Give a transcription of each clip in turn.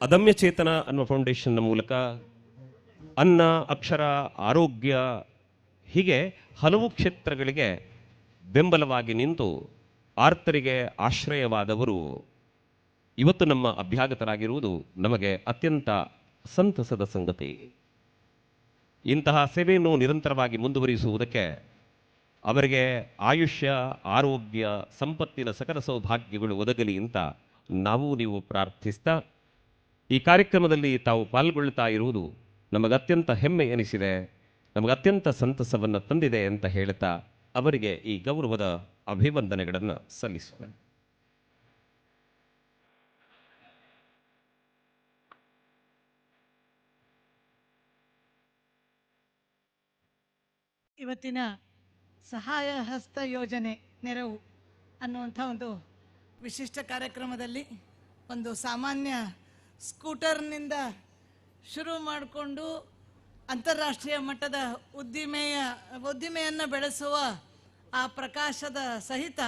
ಅದಮ್ಯ ಚೇತನ ಅನ್ನುವ ಫೌಂಡೇಶನ್ನ ಮೂಲಕ ಅನ್ನ, ಅಕ್ಷರ, ಆರೋಗ್ಯ ಹೀಗೆ ಹಲವು ಕ್ಷೇತ್ರಗಳಿಗೆ ಬೆಂಬಲವಾಗಿ ನಿಂತು ಆರ್ತರಿಗೆ ಆಶ್ರಯವಾದವರು ಇವತ್ತು ನಮ್ಮ ಅಭ್ಯಾಗತರಾಗಿರುವುದು ನಮಗೆ ಅತ್ಯಂತ ಸಂತಸದ ಸಂಗತಿ. ಇಂತಹ ಸೇವೆಯನ್ನು ನಿರಂತರವಾಗಿ ಮುಂದುವರಿಸುವುದಕ್ಕೆ ಅವರಿಗೆ ಆಯುಷ್ಯ, ಆರೋಗ್ಯ, ಸಂಪತ್ತಿನ ಸಕಲ ಸೌಭಾಗ್ಯಗಳು ಒದಗಲಿ ಅಂತ ನಾವು ನೀವು ಪ್ರಾರ್ಥಿಸ್ತಾ ಈ ಕಾರ್ಯಕ್ರಮದಲ್ಲಿ ತಾವು ಪಾಲ್ಗೊಳ್ಳುತ್ತಾ ಇರುವುದು ನಮಗತ್ಯಂತ ಹೆಮ್ಮೆ ಎನಿಸಿದೆ, ನಮಗತ್ಯಂತ ಸಂತಸವನ್ನು ತಂದಿದೆ ಅಂತ ಹೇಳುತ್ತಾ ಅವರಿಗೆ ಈ ಗೌರವದ ಅಭಿವಂದನೆಗಳನ್ನು ಸಲ್ಲಿಸುವ ಇವತ್ತಿನ ಸಹಾಯ ಹಸ್ತ ಯೋಜನೆ ನೆರವು ಅನ್ನುವಂಥ ಒಂದು ವಿಶಿಷ್ಟ ಕಾರ್ಯಕ್ರಮದಲ್ಲಿ ಒಂದು ಸಾಮಾನ್ಯ ಸ್ಕೂಟರ್ನಿಂದ ಶುರು ಮಾಡಿಕೊಂಡು ಅಂತಾರಾಷ್ಟ್ರೀಯ ಮಟ್ಟದ ಉದ್ದಿಮೆಯ, ಉದ್ದಿಮೆಯನ್ನು ಬೆಳೆಸುವ ಆ ಪ್ರಕಾಶದ ಸಹಿತ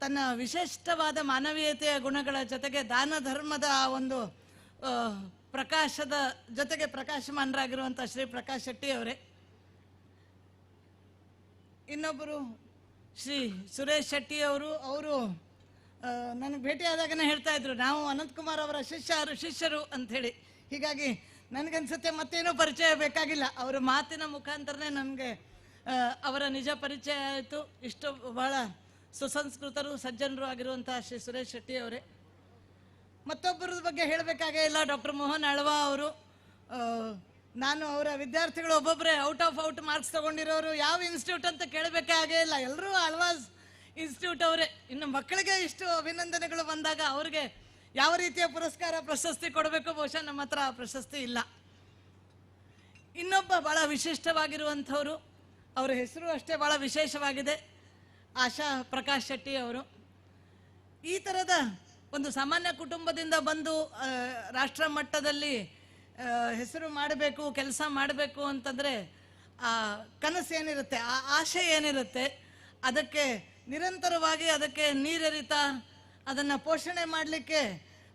ತನ್ನ ವಿಶಿಷ್ಟವಾದ ಮಾನವೀಯತೆಯ ಗುಣಗಳ ಜೊತೆಗೆ ದಾನ ಧರ್ಮದ ಆ ಒಂದು ಪ್ರಕಾಶದ ಜೊತೆಗೆ ಪ್ರಕಾಶಮಾನರಾಗಿರುವಂಥ ಶ್ರೀ ಪ್ರಕಾಶ್ ಶೆಟ್ಟಿ ಅವರೇ. ಇನ್ನೊಬ್ಬರು ಶ್ರೀ ಸುರೇಶ್ ಶೆಟ್ಟಿ ಅವರು ಅವರು ನನಗೆ ಭೇಟಿಯಾದಾಗನೇ ಹೇಳ್ತಾ ಇದ್ರು, ನಾವು ಅನಂತಕುಮಾರ್ ಅವರ ಶಿಷ್ಯರು ಶಿಷ್ಯರು ಅಂಥೇಳಿ. ಹೀಗಾಗಿ ನನಗನ್ಸುತ್ತೆ ಮತ್ತೇನೂ ಪರಿಚಯ ಬೇಕಾಗಿಲ್ಲ. ಅವರ ಮಾತಿನ ಮುಖಾಂತರನೇ ನನಗೆ ಅವರ ನಿಜ ಪರಿಚಯ ಆಯಿತು. ಇಷ್ಟು ಬಹಳ ಸುಸಂಸ್ಕೃತರು, ಸಜ್ಜನರು ಆಗಿರುವಂಥ ಶ್ರೀ ಸುರೇಶ್ ಶೆಟ್ಟಿ ಅವರೇ. ಮತ್ತೊಬ್ಬರದ ಬಗ್ಗೆ ಹೇಳಬೇಕಾಗೇ ಇಲ್ಲ. ಡಾಕ್ಟರ್ ಮೋಹನ್ ಅಳ್ವಾ ಅವರು ನಾನು ಅವರ ವಿದ್ಯಾರ್ಥಿಗಳು ಒಬ್ಬೊಬ್ಬರೇ ಔಟ್ ಆಫ್ ಔಟ್ ಮಾರ್ಕ್ಸ್ ತಗೊಂಡಿರೋರು, ಯಾವ ಇನ್ಸ್ಟಿಟ್ಯೂಟ್ ಅಂತ ಕೇಳಬೇಕಾಗೇ ಇಲ್ಲ. ಎಲ್ಲರೂ ಅಳ್ವಾಸ್ ಇನ್ಸ್ಟಿಟ್ಯೂಟ್ ಅವರೇ, ಇನ್ನು ಮಕ್ಕಳಿಗೆ ಇಷ್ಟು ಅಭಿನಂದನೆಗಳು ಬಂದಾಗ ಅವ್ರಿಗೆ ಯಾವ ರೀತಿಯ ಪುರಸ್ಕಾರ, ಪ್ರಶಸ್ತಿ ಕೊಡಬೇಕು ಬಹುಶಃ ನಮ್ಮ ಹತ್ರ ಪ್ರಶಸ್ತಿ ಇಲ್ಲ. ಇನ್ನೊಬ್ಬ ಭಾಳ ವಿಶಿಷ್ಟವಾಗಿರುವಂಥವರು, ಅವರ ಹೆಸರು ಅಷ್ಟೇ ಭಾಳ ವಿಶೇಷವಾಗಿದೆ, ಆಶಾ ಪ್ರಕಾಶ್ ಶೆಟ್ಟಿ ಅವರು. ಈ ಥರದ ಒಂದು ಸಾಮಾನ್ಯ ಕುಟುಂಬದಿಂದ ಬಂದು ರಾಷ್ಟ್ರ ಮಟ್ಟದಲ್ಲಿ ಹೆಸರು ಮಾಡಬೇಕು, ಕೆಲಸ ಮಾಡಬೇಕು ಅಂತಂದರೆ, ಆ, ಕನಸು ಏನಿರುತ್ತೆ, ಆ ಆಶೆ ಏನಿರುತ್ತೆ, ಅದಕ್ಕೆ ನಿರಂತರವಾಗಿ ಅದಕ್ಕೆ ನೀರರಿತ, ಅದನ್ನು ಪೋಷಣೆ ಮಾಡಲಿಕ್ಕೆ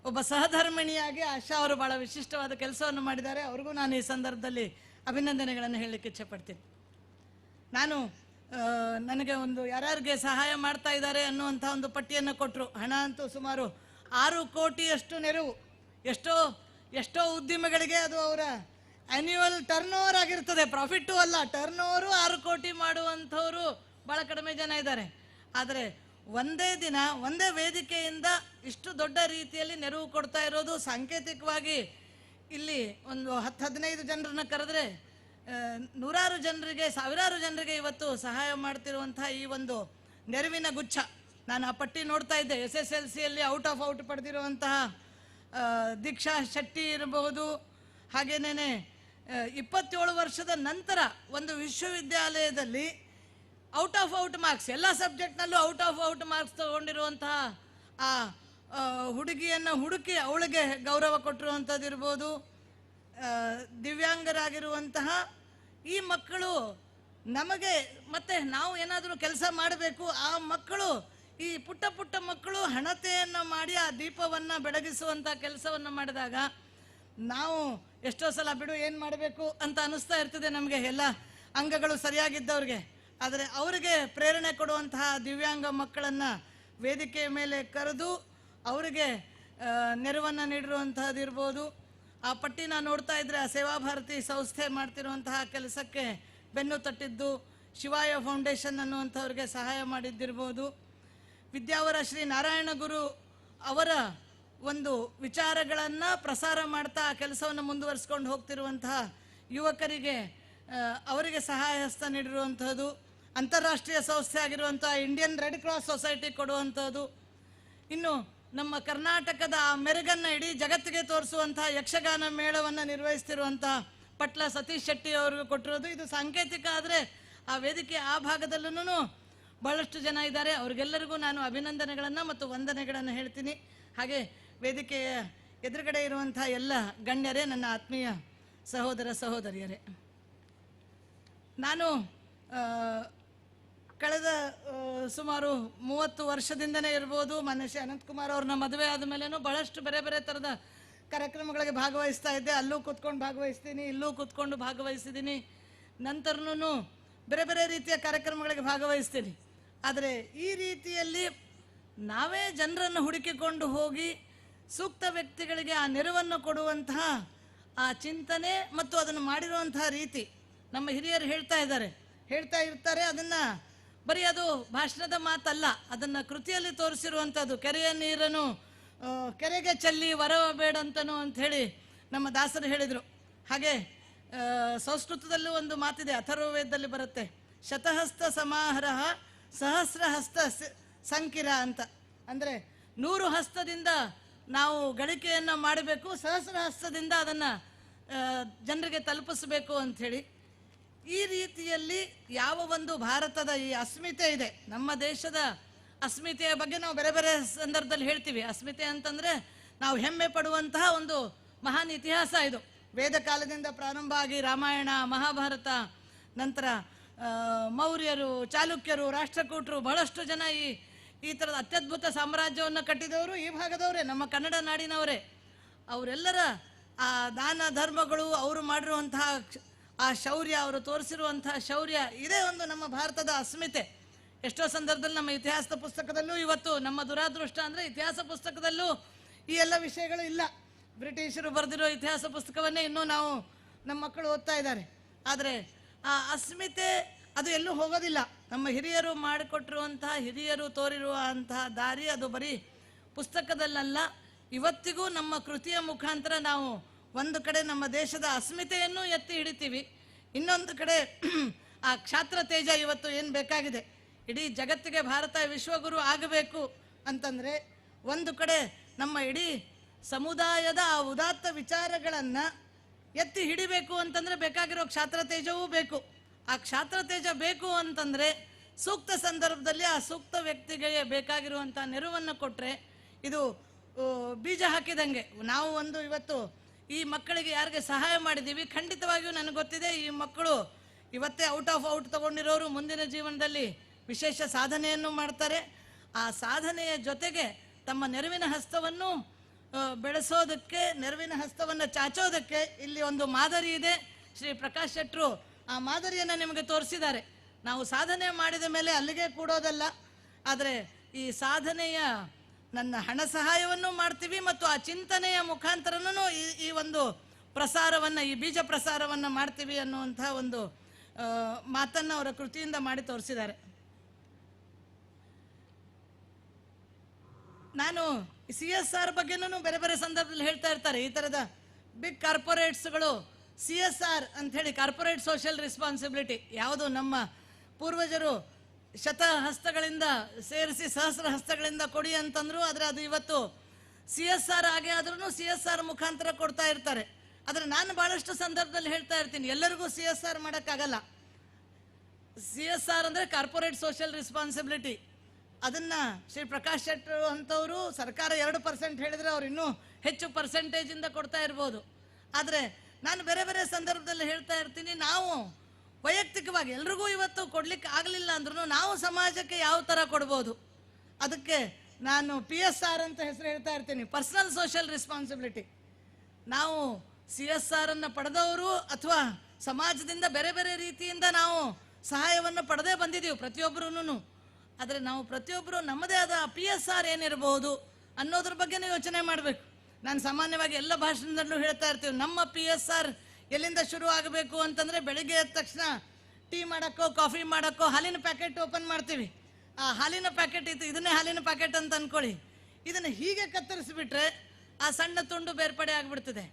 ಒಬ್ಬ ಸಹಧರ್ಮಿಣಿಯಾಗಿ ಆಶಾ ಅವರು ಭಾಳ ವಿಶಿಷ್ಟವಾದ ಕೆಲಸವನ್ನು ಮಾಡಿದ್ದಾರೆ. ಅವ್ರಿಗೂ ನಾನು ಈ ಸಂದರ್ಭದಲ್ಲಿ ಅಭಿನಂದನೆಗಳನ್ನು ಹೇಳಲಿಕ್ಕೆ ಇಚ್ಛೆಪಡ್ತೀನಿ. ನಾನು ನನಗೆ ಒಂದು ಯಾರ್ಯಾರಿಗೆ ಸಹಾಯ ಮಾಡ್ತಾ ಇದ್ದಾರೆ ಅನ್ನುವಂಥ ಒಂದು ಪಟ್ಟಿಯನ್ನು ಕೊಟ್ಟರು ಹಣ ಅಂತೂ ಸುಮಾರು ಆರು ಕೋಟಿಯಷ್ಟು ನೆರವು, ಎಷ್ಟೋ ಎಷ್ಟೋ ಉದ್ಯಮಗಳಿಗೆ ಅದು ಅವರ ಆ್ಯನ್ಯುವಲ್ ಟರ್ನ್ ಓವರ್ ಆಗಿರ್ತದೆ. ಪ್ರಾಫಿಟ್ಟು ಅಲ್ಲ ಟರ್ನ್ ಓವರು ಆರು ಕೋಟಿ ಮಾಡುವಂಥವರು ಭಾಳ ಕಡಿಮೆ ಜನ ಇದ್ದಾರೆ. ಆದರೆ ಒಂದೇ ದಿನ, ಒಂದೇ ವೇದಿಕೆಯಿಂದ ಇಷ್ಟು ದೊಡ್ಡ ರೀತಿಯಲ್ಲಿ ನೆರವು ಕೊಡ್ತಾ ಇರೋದು ಸಾಂಕೇತಿಕವಾಗಿ ಇಲ್ಲಿ ಒಂದು ಹತ್ತು ಹದಿನೈದು ಜನರನ್ನ ಕರೆದ್ರೆ ನೂರಾರು ಜನರಿಗೆ, ಸಾವಿರಾರು ಜನರಿಗೆ ಇವತ್ತು ಸಹಾಯ ಮಾಡ್ತಿರುವಂತಹ ಈ ಒಂದು ನೆರವಿನ ಗುಚ್ಛ. ನಾನು ಆ ಪಟ್ಟಿ ನೋಡ್ತಾ ಇದ್ದೆ. ಎಸ್ ಎಸ್ ಎಲ್ ಸಿಯಲ್ಲಿ ಔಟ್ ಆಫ್ ಔಟ್ ಪಡೆದಿರುವಂತಹ ದೀಕ್ಷಾ ಶೆಟ್ಟಿ ಇರಬಹುದು. ಹಾಗೇನೇ ಇಪ್ಪತ್ತೇಳು ವರ್ಷದ ನಂತರ ಒಂದು ವಿಶ್ವವಿದ್ಯಾಲಯದಲ್ಲಿ ಔಟ್ ಆಫ್ ಔಟ್ ಮಾರ್ಕ್ಸ್ ಎಲ್ಲ ಸಬ್ಜೆಕ್ಟ್ನಲ್ಲೂ ಔಟ್ ಆಫ್ ಔಟ್ ಮಾರ್ಕ್ಸ್ ತಗೊಂಡಿರುವಂತಹ, ಆ ಹುಡುಗಿಯನ್ನು ಹುಡುಕಿ ಅವಳಿಗೆ ಗೌರವ ಕೊಟ್ಟಿರುವಂಥದ್ದು ಇರ್ಬೋದು. ದಿವ್ಯಾಂಗರಾಗಿರುವಂತಹ ಈ ಮಕ್ಕಳು ನಮಗೆ ಮತ್ತೆ ನಾವು ಏನಾದರೂ ಕೆಲಸ ಮಾಡಬೇಕು, ಆ ಮಕ್ಕಳು, ಈ ಪುಟ್ಟ ಪುಟ್ಟ ಮಕ್ಕಳು ಹಣತೆಯನ್ನು ಮಾಡಿ ಆ ದೀಪವನ್ನು ಬೆಳಗಿಸುವಂಥ ಕೆಲಸವನ್ನು ಮಾಡಿದಾಗ ನಾವು ಎಷ್ಟೋ ಸಲ ಬಿಡು ಏನು ಮಾಡಬೇಕು ಅಂತ ಅನ್ನಿಸ್ತಾ ಇರ್ತದೆ ನಮಗೆ ಎಲ್ಲ ಅಂಗಗಳು ಸರಿಯಾಗಿದ್ದವ್ರಿಗೆ. ಆದರೆ ಅವರಿಗೆ ಪ್ರೇರಣೆ ಕೊಡುವಂತಹ ದಿವ್ಯಾಂಗ ಮಕ್ಕಳನ್ನು ವೇದಿಕೆಯ ಮೇಲೆ ಕರೆದು ಅವರಿಗೆ ನೆರವನ್ನು ನೀಡಿರುವಂತಹದ್ದಿರ್ಬೋದು ಆ ಪಟ್ಟಿನ ನೋಡ್ತಾ ಇದ್ದರೆ ಆ ಸೇವಾ ಭಾರತಿ ಸಂಸ್ಥೆ ಮಾಡ್ತಿರುವಂತಹ ಕೆಲಸಕ್ಕೆ ಬೆನ್ನು ತಟ್ಟಿದ್ದು ಶಿವಾಯ ಫೌಂಡೇಶನ್ ಅನ್ನುವಂಥವ್ರಿಗೆ ಸಹಾಯ ಮಾಡಿದ್ದಿರ್ಬೋದು. ವಿದ್ಯಾವರ ಶ್ರೀ ನಾರಾಯಣ ಗುರು ಅವರ ಒಂದು ವಿಚಾರಗಳನ್ನು ಪ್ರಸಾರ ಮಾಡ್ತಾ ಆ ಕೆಲಸವನ್ನು ಮುಂದುವರಿಸ್ಕೊಂಡು ಹೋಗ್ತಿರುವಂತಹ ಯುವಕರಿಗೆ ಅವರಿಗೆ ಸಹಾಯ ಹಸ್ತ ನೀಡಿರುವಂಥದ್ದು ಅಂತಾರಾಷ್ಟ್ರೀಯ ಸಂಸ್ಥೆ ಆಗಿರುವಂಥ ಇಂಡಿಯನ್ ರೆಡ್ ಕ್ರಾಸ್ ಸೊಸೈಟಿ ಕೊಡುವಂಥದ್ದು. ಇನ್ನು ನಮ್ಮ ಕರ್ನಾಟಕದ ಮೆರುಗನ್ನು ಇಡೀ ಜಗತ್ತಿಗೆ ತೋರಿಸುವಂಥ ಯಕ್ಷಗಾನ ಮೇಳವನ್ನು ನಿರ್ವಹಿಸ್ತಿರುವಂಥ ಪಟ್ಲ ಸತೀಶ್ ಶೆಟ್ಟಿ ಅವ್ರಿಗೆ ಕೊಟ್ಟಿರೋದು. ಇದು ಸಾಂಕೇತಿಕ ಆದರೆ ಆ ವೇದಿಕೆ ಆ ಭಾಗದಲ್ಲೂ ಬಹಳಷ್ಟು ಜನ ಇದ್ದಾರೆ. ಅವ್ರಿಗೆಲ್ಲರಿಗೂ ನಾನು ಅಭಿನಂದನೆಗಳನ್ನು ಮತ್ತು ವಂದನೆಗಳನ್ನು ಹೇಳ್ತೀನಿ. ಹಾಗೆ ವೇದಿಕೆಯ ಎದುರುಗಡೆ ಇರುವಂಥ ಎಲ್ಲ ಗಣ್ಯರೇ, ನನ್ನ ಆತ್ಮೀಯ ಸಹೋದರ ಸಹೋದರಿಯರೇ. ನಾನು ಕಳೆದ ಸುಮಾರು ಮೂವತ್ತು ವರ್ಷದಿಂದನೇ ಇರ್ಬೋದು ಮನುಷ್ಯ ಶ್ರೀ ಅನಂತಕುಮಾರ್ ಅವ್ರನ್ನ ಮದುವೆ ಆದ ಮೇಲೇನೂ ಬಹಳಷ್ಟು ಬೇರೆ ಬೇರೆ ಥರದ ಕಾರ್ಯಕ್ರಮಗಳಿಗೆ ಭಾಗವಹಿಸ್ತಾ ಇದ್ದೆ. ಅಲ್ಲೂ ಕೂತ್ಕೊಂಡು ಭಾಗವಹಿಸ್ತೀನಿ, ಇಲ್ಲೂ ಕೂತ್ಕೊಂಡು ಭಾಗವಹಿಸಿದ್ದೀನಿ. ನಂತರನೂ ಬೇರೆ ಬೇರೆ ರೀತಿಯ ಕಾರ್ಯಕ್ರಮಗಳಿಗೆ ಭಾಗವಹಿಸ್ತೀನಿ. ಆದರೆ ಈ ರೀತಿಯಲ್ಲಿ ನಾವೇ ಜನರನ್ನು ಹುಡುಕಿಕೊಂಡು ಹೋಗಿ ಸೂಕ್ತ ವ್ಯಕ್ತಿಗಳಿಗೆ ಆ ನೆರವನ್ನು ಕೊಡುವಂತಹ, ಆ ಚಿಂತನೆ ಮತ್ತು ಅದನ್ನು ಮಾಡಿರುವಂತಹ ರೀತಿ ನಮ್ಮ ಹಿರಿಯರು ಹೇಳ್ತಾ ಇದ್ದಾರೆ. ಹೇಳ್ತಾ ಇರ್ತಾರೆ, ಅದನ್ನು ಬರೀ ಅದು ಭಾಷಣದ ಮಾತಲ್ಲ, ಅದನ್ನು ಕೃತಿಯಲ್ಲಿ ತೋರಿಸಿರುವಂಥದ್ದು ಕೆರೆಯ ನೀರನ್ನು ಕೆರೆಗೆ ಚೆಲ್ಲಿ ಅಂತ ಹೇಳಿ ನಮ್ಮ ದಾಸರು ಹೇಳಿದರು. ಹಾಗೆ ಸಂಸ್ಕೃತದಲ್ಲೂ ಒಂದು ಮಾತಿದೆ, ಅಥರ್ವವೇದದಲ್ಲಿ ಬರುತ್ತೆ, ಶತಹಸ್ತ ಸಮಾಹಾರ ಸಹಸ್ರ ಹಸ್ತ ಸ- ಸಂಕಿರ ಅಂತ. ಅಂದರೆ ನೂರು ಹಸ್ತದಿಂದ ನಾವು ಗಳಿಕೆಯನ್ನು ಮಾಡಬೇಕು ಸಹಸ್ರ ಹಸ್ತದಿಂದ ಅದನ್ನು ಜನರಿಗೆ ತಲುಪಿಸಬೇಕು ಅಂಥೇಳಿ. ಈ ರೀತಿಯಲ್ಲಿ ಯಾವ ಒಂದು ಭಾರತದ ಈ ಅಸ್ಮಿತೆ ಇದೆ, ನಮ್ಮ ದೇಶದ ಅಸ್ಮಿತೆಯ ಬಗ್ಗೆ ನಾವು ಬೇರೆ ಬೇರೆ ಸಂದರ್ಭದಲ್ಲಿ ಹೇಳ್ತೀವಿ. ಅಸ್ಮಿತೆ ಅಂತಂದ್ರೆ ನಾವು ಹೆಮ್ಮೆ ಪಡುವಂತಹ ಒಂದು ಮಹಾನ್ ಇತಿಹಾಸ ಇದು. ವೇದ ಕಾಲದಿಂದ ಪ್ರಾರಂಭ ಆಗಿ ರಾಮಾಯಣ, ಮಹಾಭಾರತ, ನಂತರ ಮೌರ್ಯರು, ಚಾಲುಕ್ಯರು, ರಾಷ್ಟ್ರಕೂಟರು, ಬಹಳಷ್ಟು ಜನ ಈ ಈ ಥರದ ಅತ್ಯದ್ಭುತ ಸಾಮ್ರಾಜ್ಯವನ್ನು ಕಟ್ಟಿದವರು ಈ ಭಾಗದವರೇ, ನಮ್ಮ ಕನ್ನಡ ನಾಡಿನವರೇ. ಅವರೆಲ್ಲರ, ಆ, ದಾನ ಧರ್ಮಗಳು ಅವರು ಮಾಡಿರುವಂತಹ ಆ ಶೌರ್ಯ ಅವರು ತೋರಿಸಿರುವಂತಹ ಶೌರ್ಯ ಇದೇ ಒಂದು ನಮ್ಮ ಭಾರತದ ಅಸ್ಮಿತೆ. ಎಷ್ಟೋ ಸಂದರ್ಭದಲ್ಲಿ ನಮ್ಮ ಇತಿಹಾಸದ ಪುಸ್ತಕದಲ್ಲೂ ಇವತ್ತು ನಮ್ಮ ದುರಾದೃಷ್ಟ ಅಂದರೆ ಇತಿಹಾಸ ಪುಸ್ತಕದಲ್ಲೂ ಈ ಎಲ್ಲ ವಿಷಯಗಳು ಇಲ್ಲ. ಬ್ರಿಟಿಷರು ಬರೆದಿರೋ ಇತಿಹಾಸ ಪುಸ್ತಕವನ್ನೇ ಇನ್ನೂ ನಾವು ನಮ್ಮ ಮಕ್ಕಳು ಓದ್ತಾ ಇದ್ದಾರೆ. ಆದರೆ ಆ ಅಸ್ಮಿತೆ ಅದು ಎಲ್ಲೂ ಹೋಗೋದಿಲ್ಲ. ನಮ್ಮ ಹಿರಿಯರು ಮಾಡಿಕೊಟ್ಟಿರುವಂತಹ, ಹಿರಿಯರು ತೋರಿರುವಂತಹ ದಾರಿ ಅದು ಬರೀ ಪುಸ್ತಕದಲ್ಲಲ್ಲ. ಇವತ್ತಿಗೂ ನಮ್ಮ ಕೃತಿಯ ಮುಖಾಂತರ ನಾವು ಒಂದು ಕಡೆ ನಮ್ಮ ದೇಶದ ಅಸ್ಮಿತೆಯನ್ನು ಎತ್ತಿ ಹಿಡಿತೀವಿ, ಇನ್ನೊಂದು ಕಡೆ ಆ ಕ್ಷಾತ್ರ ತೇಜ ಇವತ್ತು ಏನು ಬೇಕಾಗಿದೆ? ಇಡೀ ಜಗತ್ತಿಗೆ ಭಾರತ ವಿಶ್ವಗುರು ಆಗಬೇಕು ಅಂತಂದರೆ ಒಂದು ಕಡೆ ನಮ್ಮ ಇಡೀ ಸಮುದಾಯದ ಆ ಉದಾತ್ತ ವಿಚಾರಗಳನ್ನು ಎತ್ತಿ ಹಿಡಿಬೇಕು ಅಂತಂದರೆ ಬೇಕಾಗಿರೋ ಕ್ಷಾತ್ರ ತೇಜವೂ ಬೇಕು. ಆ ಕ್ಷಾತ್ರ ತೇಜ ಬೇಕು ಅಂತಂದರೆ ಸೂಕ್ತ ಸಂದರ್ಭದಲ್ಲಿ ಆ ಸೂಕ್ತ ವ್ಯಕ್ತಿಗೆ ಬೇಕಾಗಿರುವಂಥ ನೆರವನ್ನು ಕೊಟ್ಟರೆ ಇದು ಬೀಜ ಹಾಕಿದಂಗೆ. ನಾವು ಒಂದು ಇವತ್ತು ಈ ಮಕ್ಕಳಿಗೆ ಯಾರಿಗೆ ಸಹಾಯ ಮಾಡಿದ್ದೀವಿ? ಖಂಡಿತವಾಗಿಯೂ ನನಗೆ ಗೊತ್ತಿದೆ, ಈ ಮಕ್ಕಳು ಇವತ್ತೇ ಔಟ್ ಆಫ್ ಔಟ್ ತಗೊಂಡಿರೋರು ಮುಂದಿನ ಜೀವನದಲ್ಲಿ ವಿಶೇಷ ಸಾಧನೆಯನ್ನು ಮಾಡ್ತಾರೆ. ಆ ಸಾಧನೆಯ ಜೊತೆಗೆ ತಮ್ಮ ನೆರವಿನ ಹಸ್ತವನ್ನು ಬೆಳೆಸೋದಕ್ಕೆ, ನೆರವಿನ ಹಸ್ತವನ್ನು ಚಾಚೋದಕ್ಕೆ ಇಲ್ಲಿ ಒಂದು ಮಾದರಿ ಇದೆ. ಶ್ರೀ ಪ್ರಕಾಶ್ ಶೆಟ್ರು ಆ ಮಾದರಿಯನ್ನು ನಿಮಗೆ ತೋರಿಸಿದ್ದಾರೆ. ನಾವು ಸಾಧನೆ ಮಾಡಿದ ಮೇಲೆ ಅಲ್ಲಿಗೆ ಕೂಡೋದಲ್ಲ. ಆದರೆ ಈ ಸಾಧನೆಯ ನನ್ನ ಹಣ ಸಹಾಯವನ್ನು ಮಾಡ್ತೀವಿ ಮತ್ತು ಆ ಚಿಂತನೆಯ ಮುಖಾಂತರನೂ ಈ ಈ ಒಂದು ಪ್ರಸಾರವನ್ನು, ಈ ಬೀಜ ಪ್ರಸಾರವನ್ನು ಮಾಡ್ತೀವಿ ಅನ್ನುವಂಥ ಒಂದು ಮಾತನ್ನು ಅವರ ಕೃತಿಯಿಂದ ಮಾಡಿ ತೋರಿಸಿದ್ದಾರೆ. ನಾನು ಸಿ ಎಸ್ ಆರ್ ಬಗ್ಗೆನೂ ಬೇರೆ ಬೇರೆ ಸಂದರ್ಭದಲ್ಲಿ ಹೇಳ್ತಾ ಇರ್ತಾರೆ, ಈ ಥರದ ಬಿಗ್ ಕಾರ್ಪೊರೇಟ್ಸ್ಗಳು ಸಿ ಎಸ್ ಆರ್ ಅಂತ ಹೇಳಿ ಕಾರ್ಪೊರೇಟ್ ಸೋಷಿಯಲ್ ರೆಸ್ಪಾನ್ಸಿಬಿಲಿಟಿ ಯಾವುದು ನಮ್ಮ ಪೂರ್ವಜರು ಶತ ಹಸ್ತಗಳಿಂದ ಸೇರಿಸಿ ಸಹಸ್ರ ಹಸ್ತಗಳಿಂದ ಕೊಡಿ ಅಂತಂದ್ರು, ಆದರೆ ಅದು ಇವತ್ತು ಸಿ ಎಸ್ ಆರ್ ಆಗೇ ಆದ್ರೂ ಸಿ ಎಸ್ ಆರ್ ಮುಖಾಂತರ ಕೊಡ್ತಾ ಇರ್ತಾರೆ. ಆದರೆ ನಾನು ಭಾಳಷ್ಟು ಸಂದರ್ಭದಲ್ಲಿ ಹೇಳ್ತಾ ಇರ್ತೀನಿ, ಎಲ್ಲರಿಗೂ ಸಿ ಎಸ್ ಆರ್ ಮಾಡೋಕ್ಕಾಗಲ್ಲ. ಸಿ ಎಸ್ ಆರ್ ಅಂದರೆ ಕಾರ್ಪೊರೇಟ್ ಸೋಷಿಯಲ್ ರೆಸ್ಪಾನ್ಸಿಬಿಲಿಟಿ. ಅದನ್ನ ಶ್ರೀ ಪ್ರಕಾಶ್ ಶೆಟ್ಟರು ಅಂಥವರು ಸರ್ಕಾರ ಎರಡು ಪರ್ಸೆಂಟ್ ಹೇಳಿದರೆ ಅವ್ರು ಇನ್ನೂ ಹೆಚ್ಚು ಪರ್ಸೆಂಟೇಜಿಂದ ಕೊಡ್ತಾ ಇರ್ಬೋದು. ಆದರೆ ನಾನು ಬೇರೆ ಬೇರೆ ಸಂದರ್ಭದಲ್ಲಿ ಹೇಳ್ತಾ ಇರ್ತೀನಿ, ನಾವು ವೈಯಕ್ತಿಕವಾಗಿ ಎಲ್ರಿಗೂ ಇವತ್ತು ಕೊಡ್ಲಿಕ್ಕೆ ಆಗಲಿಲ್ಲ ಅಂದ್ರೂ ನಾವು ಸಮಾಜಕ್ಕೆ ಯಾವ ಥರ ಕೊಡ್ಬೋದು? ಅದಕ್ಕೆ ನಾನು ಪಿ ಎಸ್ ಆರ್ ಅಂತ ಹೆಸರು ಹೇಳ್ತಾ ಇರ್ತೀನಿ. ಪರ್ಸನಲ್ ಸೋಷಿಯಲ್ ರೆಸ್ಪಾನ್ಸಿಬಿಲಿಟಿ ನಾವು ಸಿ ಎಸ್ ಆರ್ ಅನ್ನು ಪಡೆದವರು ಅಥವಾ ಸಮಾಜದಿಂದ ಬೇರೆ ಬೇರೆ ರೀತಿಯಿಂದ ನಾವು ಸಹಾಯವನ್ನು ಪಡೆದೇ ಬಂದಿದ್ದೀವಿ ಪ್ರತಿಯೊಬ್ಬರೂ ಆದರೆ ನಾವು ಪ್ರತಿಯೊಬ್ಬರು ನಮ್ಮದೇ ಆದ ಪಿ ಎಸ್ ಆರ್ ಏನಿರಬಹುದು ಅನ್ನೋದ್ರ ಬಗ್ಗೆನೂ ಯೋಚನೆ ಮಾಡಬೇಕು. ನಾನು ಸಾಮಾನ್ಯವಾಗಿ ಎಲ್ಲ ಭಾಷಣದಲ್ಲೂ ಹೇಳ್ತಾ ಇರ್ತೀವಿ. ನಮ್ಮ ಪಿ ಎಸ್ ಆರ್ ಎಲ್ಲಿಂದ ಶುರು ಆಗಬೇಕು ಅಂತಂದರೆ ಬೆಳಿಗ್ಗೆ ಎದ್ದ ತಕ್ಷಣ ಟೀ ಮಾಡೋಕ್ಕೋ, ಕಾಫಿ ಮಾಡೋಕ್ಕೋ, ಹಾಲಿನ ಪ್ಯಾಕೆಟ್ ಓಪನ್ ಮಾಡ್ತೀವಿ. ಆ ಹಾಲಿನ ಪ್ಯಾಕೆಟ್ ಇತ್ತು, ಇದನ್ನೇ ಹಾಲಿನ ಪ್ಯಾಕೆಟ್ ಅಂತ ಅನ್ಕೊಳ್ಳಿ. ಇದನ್ನು ಹೀಗೆ ಕತ್ತರಿಸಿಬಿಟ್ರೆ ಆ ಸಣ್ಣ ತುಂಡು ಬೇರ್ಪಡೆ ಆಗಿಬಿಡ್ತದೆ.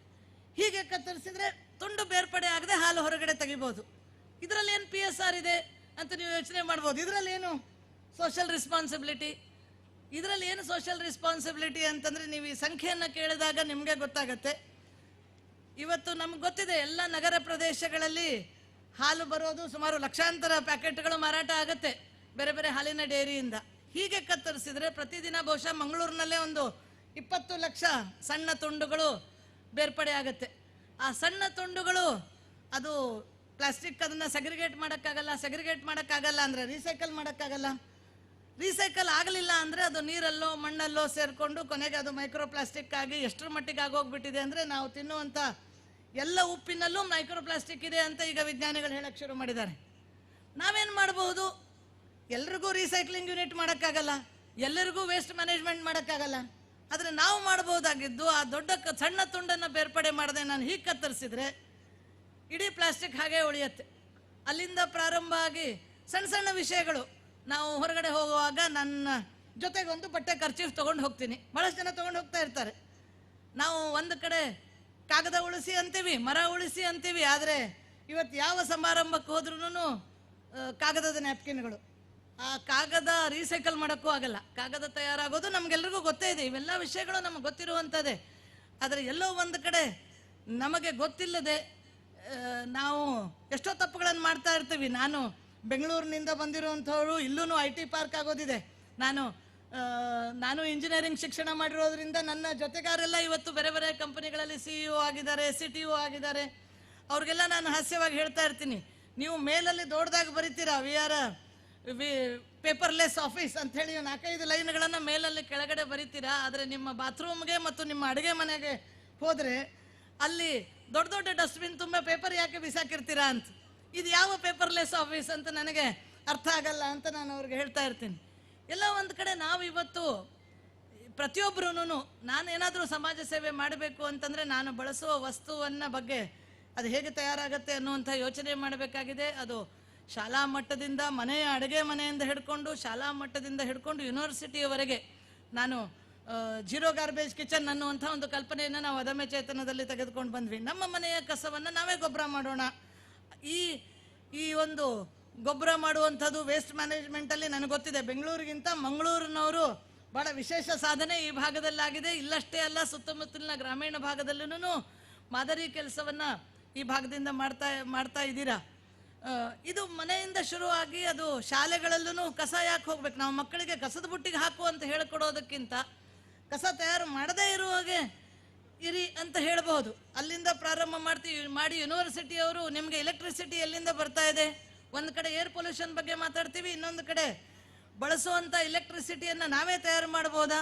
ಹೀಗೆ ಕತ್ತರಿಸಿದ್ರೆ ತುಂಡು ಬೇರ್ಪಡೆ ಆಗದೆ ಹಾಲು ಹೊರಗಡೆ ತೆಗಿಬೋದು. ಇದರಲ್ಲಿ ಏನು ಪಿ ಎಸ್ ಆರ್ ಇದೆ ಅಂತ ನೀವು ಯೋಚನೆ ಮಾಡ್ಬೋದು. ಇದರಲ್ಲಿ ಏನು? ಸೋಷಿಯಲ್ ರೆಸ್ಪಾನ್ಸಿಬಿಲಿಟಿ ಇದರಲ್ಲಿ ಏನು ಸೋಷಿಯಲ್ ರೆಸ್ಪಾನ್ಸಿಬಿಲಿಟಿ ಅಂತಂದ್ರೆ ನೀವು ಈ ಸಂಖ್ಯೆಯನ್ನು ಕೇಳಿದಾಗ ನಿಮಗೆ ಗೊತ್ತಾಗತ್ತೆ. ಇವತ್ತು ನಮ್ಗೆ ಗೊತ್ತಿದೆ, ಎಲ್ಲ ನಗರ ಪ್ರದೇಶಗಳಲ್ಲಿ ಹಾಲು ಬರೋದು ಸುಮಾರು ಲಕ್ಷಾಂತರ ಪ್ಯಾಕೆಟ್ಗಳು ಮಾರಾಟ ಆಗುತ್ತೆ, ಬೇರೆ ಬೇರೆ ಹಾಲಿನ ಡೈರಿಯಿಂದ. ಹೀಗೆ ಕತ್ತರಿಸಿದ್ರೆ ಪ್ರತಿದಿನ ಬಹುಶಃ ಮಂಗಳೂರಿನಲ್ಲೇ ಒಂದು ಇಪ್ಪತ್ತು ಲಕ್ಷ ಸಣ್ಣ ತುಂಡುಗಳು ಬೇರ್ಪಡೆ ಆಗುತ್ತೆ. ಆ ಸಣ್ಣ ತುಂಡುಗಳು ಅದು ಪ್ಲಾಸ್ಟಿಕ್ ಅದನ್ನು ಸೆಗ್ರಿಗೇಟ್ ಮಾಡೋಕ್ಕಾಗಲ್ಲ ಸೆಗ್ರಿಗೇಟ್ ಮಾಡೋಕ್ಕಾಗಲ್ಲ ಅಂದರೆ ರೀಸೈಕಲ್ ಮಾಡೋಕ್ಕಾಗಲ್ಲ. ರೀಸೈಕಲ್ ಆಗಲಿಲ್ಲ ಅಂದರೆ ಅದು ನೀರಲ್ಲೋ, ಮಣ್ಣಲ್ಲೋ ಸೇರಿಕೊಂಡು ಕೊನೆಗೆ ಅದು ಮೈಕ್ರೋ ಪ್ಲಾಸ್ಟಿಕ್ ಆಗಿ ಎಷ್ಟರ ಮಟ್ಟಿಗೆ ಆಗೋಗ್ಬಿಟ್ಟಿದೆ ಅಂದರೆ ನಾವು ತಿನ್ನುವಂಥ ಎಲ್ಲ ಉಪ್ಪಿನಲ್ಲೂ ಮೈಕ್ರೋ ಪ್ಲಾಸ್ಟಿಕ್ ಇದೆ ಅಂತ ಈಗ ವಿಜ್ಞಾನಿಗಳು ಹೇಳಕ್ಕೆ ಶುರು ಮಾಡಿದ್ದಾರೆ. ನಾವೇನು ಮಾಡಬಹುದು? ಎಲ್ರಿಗೂ ರೀಸೈಕ್ಲಿಂಗ್ ಯೂನಿಟ್ ಮಾಡೋಕ್ಕಾಗಲ್ಲ. ಎಲ್ಲರಿಗೂ ವೇಸ್ಟ್ ಮ್ಯಾನೇಜ್ಮೆಂಟ್ ಮಾಡೋಕ್ಕಾಗಲ್ಲ. ಆದರೆ ನಾವು ಮಾಡಬಹುದಾಗಿದ್ದು ಆ ದೊಡ್ಡ ಸಣ್ಣ ತುಂಡನ್ನು ಬೇರ್ಪಡೆ ಮಾಡದೆ ನಾನು ಹೀಗೆ ಕತ್ತರಿಸಿದ್ರೆ ಇಡೀ ಪ್ಲಾಸ್ಟಿಕ್ ಹಾಗೆ ಉಳಿಯುತ್ತೆ. ಅಲ್ಲಿಂದ ಪ್ರಾರಂಭ ಆಗಿ ಸಣ್ಣ ಸಣ್ಣ ವಿಷಯಗಳು. ನಾವು ಹೊರಗಡೆ ಹೋಗುವಾಗ ನನ್ನ ಜೊತೆಗೆ ಒಂದು ಬಟ್ಟೆ ಖರ್ಚೀಫ್ ತೊಗೊಂಡು ಹೋಗ್ತೀನಿ. ಭಾಳಷ್ಟು ಜನ ತೊಗೊಂಡು ಹೋಗ್ತಾ ಇರ್ತಾರೆ. ನಾವು ಒಂದು ಕಡೆ ಕಾಗದ ಉಳಿಸಿ ಅಂತೀವಿ, ಮರ ಉಳಿಸಿ ಅಂತೀವಿ, ಆದರೆ ಇವತ್ತು ಯಾವ ಸಮಾರಂಭಕ್ಕೆ ಹೋದ್ರೂ ಕಾಗದದ ನ್ಯಾಪ್ಕಿನ್ಗಳು. ಆ ಕಾಗದ ರೀಸೈಕಲ್ ಮಾಡೋಕ್ಕೂ ಆಗಲ್ಲ. ಕಾಗದ ತಯಾರಾಗೋದು ನಮಗೆಲ್ರಿಗೂ ಗೊತ್ತೇ ಇದೆ. ಇವೆಲ್ಲ ವಿಷಯಗಳು ನಮಗೆ ಗೊತ್ತಿರುವಂಥದ್ದೇ. ಆದರೆ ಎಲ್ಲೋ ಒಂದು ಕಡೆ ನಮಗೆ ಗೊತ್ತಿಲ್ಲದೆ ನಾವು ಎಷ್ಟೋ ತಪ್ಪುಗಳನ್ನು ಮಾಡ್ತಾ ಇರ್ತೀವಿ. ನಾನು ಬೆಂಗಳೂರಿನಿಂದ ಬಂದಿರುವಂಥವ್ರು ಇಲ್ಲೂ ಐ ಟಿ ಪಾರ್ಕ್ ಆಗೋದಿದೆ. ನಾನು ನಾನು ಇಂಜಿನಿಯರಿಂಗ್ ಶಿಕ್ಷಣ ಮಾಡಿರೋದ್ರಿಂದ ನನ್ನ ಜೊತೆಗಾರೆಲ್ಲ ಇವತ್ತು ಬೇರೆ ಬೇರೆ ಕಂಪನಿಗಳಲ್ಲಿ ಸಿ ಇ ಆಗಿದ್ದಾರೆ ಸಿ ಟಿ ಒ ಆಗಿದ್ದಾರೆ. ಅವ್ರಿಗೆಲ್ಲ ನಾನು ಹಾಸ್ಯವಾಗಿ ಹೇಳ್ತಾ ಇರ್ತೀನಿ. ನೀವು ಮೇಲಲ್ಲಿ ದೊಡ್ಡದಾಗಿ ಬರಿತೀರಾ V R V paperless office ಅಂತ ಹೇಳಿ ನಾಲ್ಕೈದು ಲೈನ್ಗಳನ್ನು ಮೇಲಲ್ಲಿ ಕೆಳಗಡೆ ಬರೀತೀರಾ? ಆದರೆ ನಿಮ್ಮ ಬಾತ್ರೂಮ್ಗೆ ಮತ್ತು ನಿಮ್ಮ ಅಡುಗೆ ಮನೆಗೆ ಹೋದರೆ ಅಲ್ಲಿ ದೊಡ್ಡ ದೊಡ್ಡ ಡಸ್ಟ್ಬಿನ್ ತುಂಬ ಪೇಪರ್ ಯಾಕೆ ಬಿಸಾಕಿರ್ತೀರಾ ಅಂತ. ಇದು ಯಾವ ಪೇಪರ್ಲೆಸ್ ಆಫೀಸ್ ಅಂತ ನನಗೆ ಅರ್ಥ ಆಗಲ್ಲ ಅಂತ ನಾನು ಅವ್ರಿಗೆ ಹೇಳ್ತಾ ಇರ್ತೀನಿ. ಎಲ್ಲ ಒಂದು ಕಡೆ ನಾವು ಇವತ್ತು ಪ್ರತಿಯೊಬ್ಬರೂ ನಾನು ಏನಾದರೂ ಸಮಾಜ ಸೇವೆ ಮಾಡಬೇಕು ಅಂತಂದರೆ ನಾನು ಬಳಸುವ ವಸ್ತುವನ್ನ ಬಗ್ಗೆ ಅದು ಹೇಗೆ ತಯಾರಾಗುತ್ತೆ ಅನ್ನುವಂಥ ಯೋಚನೆ ಮಾಡಬೇಕಾಗಿದೆ. ಅದು ಶಾಲಾ ಮಟ್ಟದಿಂದ ಮನೆಯ ಅಡುಗೆ ಮನೆಯಿಂದ ಹಿಡ್ಕೊಂಡು, ಶಾಲಾ ಮಟ್ಟದಿಂದ ಹಿಡ್ಕೊಂಡು ಯೂನಿವರ್ಸಿಟಿಯವರೆಗೆ ನಾನು ಜೀರೋ ಗಾರ್ಬೇಜ್ ಕಿಚನ್ ಅನ್ನುವಂಥ ಒಂದು ಕಲ್ಪನೆಯನ್ನು ನಾವು ಅದಮ್ಯ ಚೇತನದಲ್ಲಿ ತೆಗೆದುಕೊಂಡು ಬಂದ್ವಿ. ನಮ್ಮ ಮನೆಯ ಕಸವನ್ನು ನಾವೇ ಗೊಬ್ಬರ ಮಾಡೋಣ. ಈ ಈ ಒಂದು ಗೊಬ್ಬರ ಮಾಡುವಂಥದ್ದು ವೇಸ್ಟ್ ಮ್ಯಾನೇಜ್ಮೆಂಟಲ್ಲಿ ನನಗೆ ಗೊತ್ತಿದೆ. ಬೆಂಗಳೂರಿಗಿಂತ ಮಂಗಳೂರಿನವರು ಭಾಳ ವಿಶೇಷ ಸಾಧನೆ ಈ ಭಾಗದಲ್ಲಾಗಿದೆ. ಇಲ್ಲಷ್ಟೇ ಅಲ್ಲ, ಸುತ್ತಮುತ್ತಲಿನ ಗ್ರಾಮೀಣ ಭಾಗದಲ್ಲೂ ಮಾದರಿ ಕೆಲಸವನ್ನು ಈ ಭಾಗದಿಂದ ಮಾಡ್ತಾ ಮಾಡ್ತಾ ಇದ್ದೀರಾ? ಇದು ಮನೆಯಿಂದ ಶುರುವಾಗಿ ಅದು ಶಾಲೆಗಳಲ್ಲೂ ಕಸ ಯಾಕೆ ಹೋಗ್ಬೇಕು? ನಾವು ಮಕ್ಕಳಿಗೆ ಕಸದ ಬುಟ್ಟಿಗೆ ಹಾಕು ಅಂತ ಹೇಳಿಕೊಡೋದಕ್ಕಿಂತ ಕಸ ತಯಾರು ಮಾಡದೇ ಇರುವಾಗೆ ಇರಿ ಅಂತ ಹೇಳಬಹುದು. ಅಲ್ಲಿಂದ ಪ್ರಾರಂಭ ಮಾಡ್ತೀವಿ ಮಾಡಿ ಯೂನಿವರ್ಸಿಟಿಯವರು ನಿಮಗೆ ಎಲೆಕ್ಟ್ರಿಸಿಟಿ ಎಲ್ಲಿಂದ ಬರ್ತಾ ಇದೆ? ಒಂದು ಕಡೆ ಏರ್ ಪೊಲ್ಯೂಷನ್ ಬಗ್ಗೆ ಮಾತಾಡ್ತೀವಿ, ಇನ್ನೊಂದು ಕಡೆ ಬಳಸುವಂಥ ಎಲೆಕ್ಟ್ರಿಸಿಟಿಯನ್ನು ನಾವೇ ತಯಾರು ಮಾಡ್ಬೋದಾ?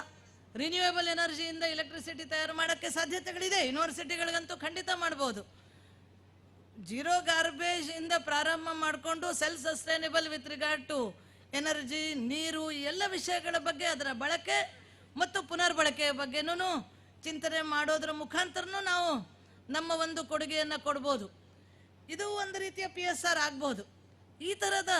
ರಿನ್ಯೂವೇಬಲ್ ಎನರ್ಜಿಯಿಂದ ಎಲೆಕ್ಟ್ರಿಸಿಟಿ ತಯಾರು ಮಾಡೋಕ್ಕೆ ಸಾಧ್ಯತೆಗಳಿದೆ ಯೂನಿವರ್ಸಿಟಿಗಳಿಗಂತೂ ಖಂಡಿತ ಮಾಡ್ಬೋದು. ಜೀರೋ ಗಾರ್ಬೇಜ್ ಇಂದ ಪ್ರಾರಂಭ ಮಾಡಿಕೊಂಡು self sustainable with regard to energy ನೀರು ಎಲ್ಲ ವಿಷಯಗಳ ಬಗ್ಗೆ ಅದರ ಬಳಕೆ ಮತ್ತು ಪುನರ್ಬಳಕೆಯ ಬಗ್ಗೆನೂ ಚಿಂತನೆ ಮಾಡೋದ್ರ ಮುಖಾಂತರನೂ ನಾವು ನಮ್ಮ ಒಂದು ಕೊಡುಗೆಯನ್ನು ಕೊಡ್ಬೋದು. ಇದು ಒಂದು ರೀತಿಯ ಪಿ ಎಸ್ ಆರ್ ಆಗ್ಬೋದು. ಈ ಥರದ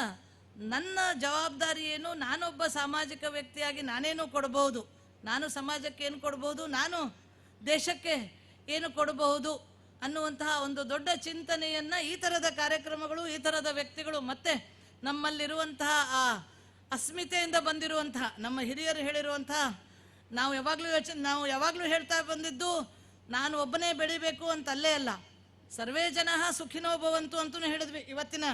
ನನ್ನ ಜವಾಬ್ದಾರಿ ಏನು? ನಾನೊಬ್ಬ ಸಾಮಾಜಿಕ ವ್ಯಕ್ತಿಯಾಗಿ ನಾನೇನು ಕೊಡಬಹುದು ನಾನು ಸಮಾಜಕ್ಕೆ ಏನು ಕೊಡ್ಬೋದು? ನಾನು ದೇಶಕ್ಕೆ ಏನು ಕೊಡಬಹುದು ಅನ್ನುವಂತಹ ಒಂದು ದೊಡ್ಡ ಚಿಂತನೆಯನ್ನು ಈ ಥರದ ಕಾರ್ಯಕ್ರಮಗಳು, ಈ ಥರದ ವ್ಯಕ್ತಿಗಳು ಮತ್ತೆ ನಮ್ಮಲ್ಲಿರುವಂತಹ ಆ ಅಸ್ಮಿತೆಯಿಂದ ಬಂದಿರುವಂತಹ, ನಮ್ಮ ಹಿರಿಯರು ಹೇಳಿರುವಂತಹ ನಾವು ಯಾವಾಗಲೂ ಯೋಚನೆ ನಾವು ಯಾವಾಗಲೂ ಹೇಳ್ತಾ ಬಂದಿದ್ದು, ನಾನು ಒಬ್ಬನೇ ಬೆಳಿಬೇಕು ಅಂತ ಅಲ್ಲೇ ಸರ್ವೇ ಜನ ಸುಖಿನೋ ಭವಂತು ಅಂತೂ ಹೇಳಿದ್ವಿ. ಇವತ್ತಿನ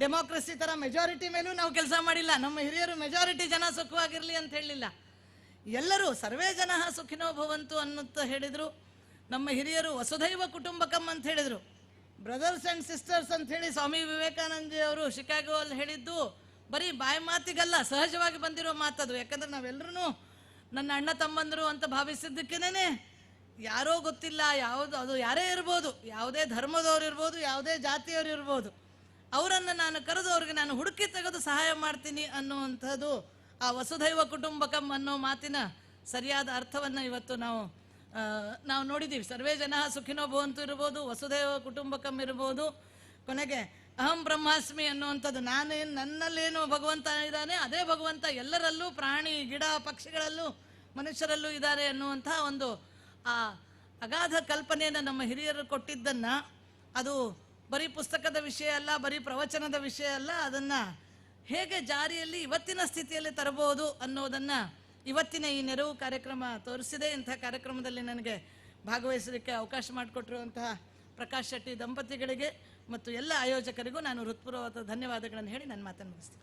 ಡೆಮೋಕ್ರಸಿ ಥರ ಮೆಜಾರಿಟಿ ಮೇಲೂ ನಾವು ಕೆಲಸ ಮಾಡಿಲ್ಲ. ನಮ್ಮ ಹಿರಿಯರು ಮೆಜಾರಿಟಿ ಜನ ಸುಖವಾಗಿರಲಿ ಅಂತ ಹೇಳಲಿಲ್ಲ. ಎಲ್ಲರೂ ಸರ್ವೇ ಜನ ಸುಖಿನೋ ಭವಂತು ಅನ್ನುತ್ತ ಹೇಳಿದರು. ನಮ್ಮ ಹಿರಿಯರು ವಸುಧೈವ ಕುಟುಂಬಕಂ ಅಂತ ಹೇಳಿದರು. ಬ್ರದರ್ಸ್ ಆ್ಯಂಡ್ ಸಿಸ್ಟರ್ಸ್ ಅಂತ ಹೇಳಿ ಸ್ವಾಮಿ ವಿವೇಕಾನಂದ ಅವರು ಶಿಕಾಗೋ ಅಲ್ಲಿ ಹೇಳಿದ್ದು, ಬರೀ ಬಾಯಿ ಮಾತಿಗಲ್ಲ, ಸಹಜವಾಗಿ ಬಂದಿರೋ ಮಾತದು. ಯಾಕಂದ್ರೆ ನಾವೆಲ್ಲರೂ ನನ್ನ ಅಣ್ಣ ತಮ್ಮಂದರು ಅಂತ ಭಾವಿಸಿದ್ದಕ್ಕೇನೆ ಯಾರೋ ಗೊತ್ತಿಲ್ಲ, ಯಾವುದು, ಅದು ಯಾರೇ ಇರ್ಬೋದು, ಯಾವುದೇ ಧರ್ಮದವ್ರು ಇರ್ಬೋದು, ಯಾವುದೇ ಜಾತಿಯವರು ಇರ್ಬೋದು. ಅವರನ್ನು ನಾನು ಕರೆದು ಅವ್ರಿಗೆ ನಾನು ಹುಡುಕಿ ತೆಗೆದು ಸಹಾಯ ಮಾಡ್ತೀನಿ ಅನ್ನುವಂಥದ್ದು ಆ ವಸುದೈವ ಕುಟುಂಬಕಂ ಅನ್ನೋ ಮಾತಿನ ಸರಿಯಾದ ಅರ್ಥವನ್ನು ಇವತ್ತು ನಾವು ನಾವು ನೋಡಿದ್ದೀವಿ ಸರ್ವೇ ಜನ ಸುಖಿನೋ ಭವಂತು ಇರ್ಬೋದು ವಸುದೈವ ಕುಟುಂಬಕಂ ಇರ್ಬೋದು. ಕೊನೆಗೆ ಅಹಂ ಬ್ರಹ್ಮಾಸ್ಮಿ ಅನ್ನುವಂಥದ್ದು. ನಾನೇನು ನನ್ನಲ್ಲೇನು ಭಗವಂತ ಇದ್ದಾನೆ, ಅದೇ ಭಗವಂತ ಎಲ್ಲರಲ್ಲೂ ಪ್ರಾಣಿ, ಗಿಡ, ಪಕ್ಷಿಗಳಲ್ಲೂ ಮನುಷ್ಯರಲ್ಲೂ ಇದ್ದಾರೆ ಅನ್ನುವಂಥ ಒಂದು, ಆ ಅಗಾಧ ಕಲ್ಪನೆಯನ್ನು ನಮ್ಮ ಹಿರಿಯರು ಕೊಟ್ಟಿದ್ದನ್ನು, ಅದು ಬರೀ ಪುಸ್ತಕದ ವಿಷಯ ಅಲ್ಲ, ಬರೀ ಪ್ರವಚನದ ವಿಷಯ ಅಲ್ಲ, ಅದನ್ನು ಹೇಗೆ ಜಾರಿಯಲ್ಲಿ ಇವತ್ತಿನ ಸ್ಥಿತಿಯಲ್ಲಿ ತರಬಹುದು ಅನ್ನೋದನ್ನು ಇವತ್ತಿನ ಈ ನೆರವು ಕಾರ್ಯಕ್ರಮ ತೋರಿಸಿದೆ. ಇಂಥ ಕಾರ್ಯಕ್ರಮದಲ್ಲಿ ನನಗೆ ಭಾಗವಹಿಸಲಿಕ್ಕೆ ಅವಕಾಶ ಮಾಡಿಕೊಟ್ಟಿರುವಂತಹ ಪ್ರಕಾಶ್ ಶೆಟ್ಟಿ ದಂಪತಿಗಳಿಗೆ ಮತ್ತು ಎಲ್ಲ ಆಯೋಜಕರಿಗೂ ನಾನು ಹೃತ್ಪೂರ್ವಕ ಧನ್ಯವಾದಗಳನ್ನು ಹೇಳಿ ನನ್ನ ಮಾತನ್ನು ಮುಗಿಸ್ತೀನಿ.